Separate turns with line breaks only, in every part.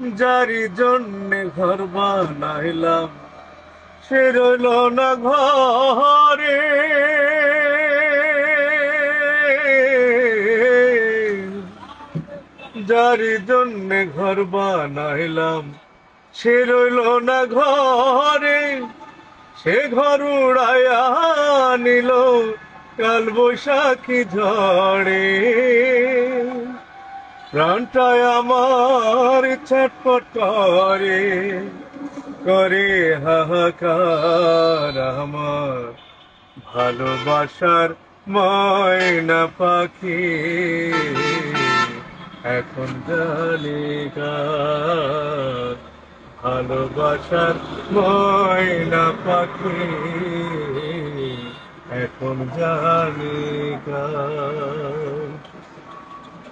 যারি জন্যে ঘর বানাইলাম, সে রইল না ঘরে। যারি জন্যে ঘর বানাইলাম, সে রইল না ঘরে। সে ঘর উড়াইয়া নিল, কাল বৈশাখী ঝড়ে। প্রাণটায় আমার ছটপট করে করে হাহাকার আমার ভালোবাসার ময়না পাখি। এখন জানি ভালোবাসার ময়না পাখি। এখন জানি কার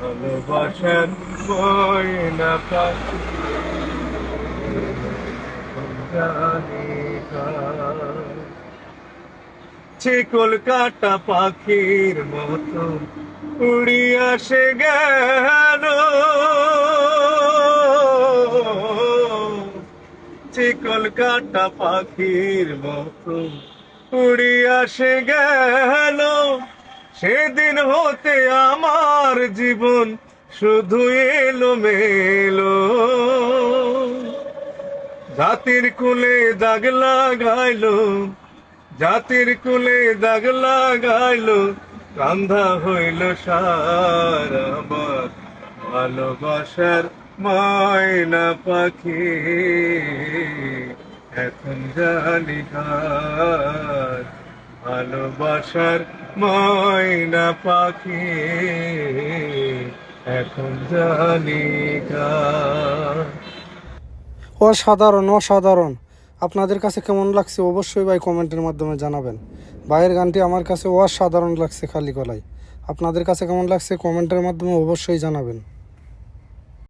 ভালোবাসার ময়না পাখি সে কলকাতা পাখির মতো উড়িয়া সে গেল। সে কলকাতা পাখির মতো উড়িয়া সে গেল। সেদিন হতে আমার জীবন শুধু এলো মেলো জাতির কুলে দাগ লাগাইলো, জাতির কুলে দাগ লাগাইল, কান্ধা হইল সার আমার ভালোবাসার ময়না পাখি, এখন জানি ভালোবাসার ময়না পাখি, এখন জানি
অসাধারণ অসাধারণ। আপনাদের কাছে কেমন লাগছে অবশ্যই ভাই কমেন্টের মাধ্যমে জানাবেন। ভাইয়ের গানটি আমার কাছে অসাধারণ লাগছে খালি গলায়। আপনাদের কাছে কেমন লাগছে কমেন্টের মাধ্যমে অবশ্যই জানাবেন।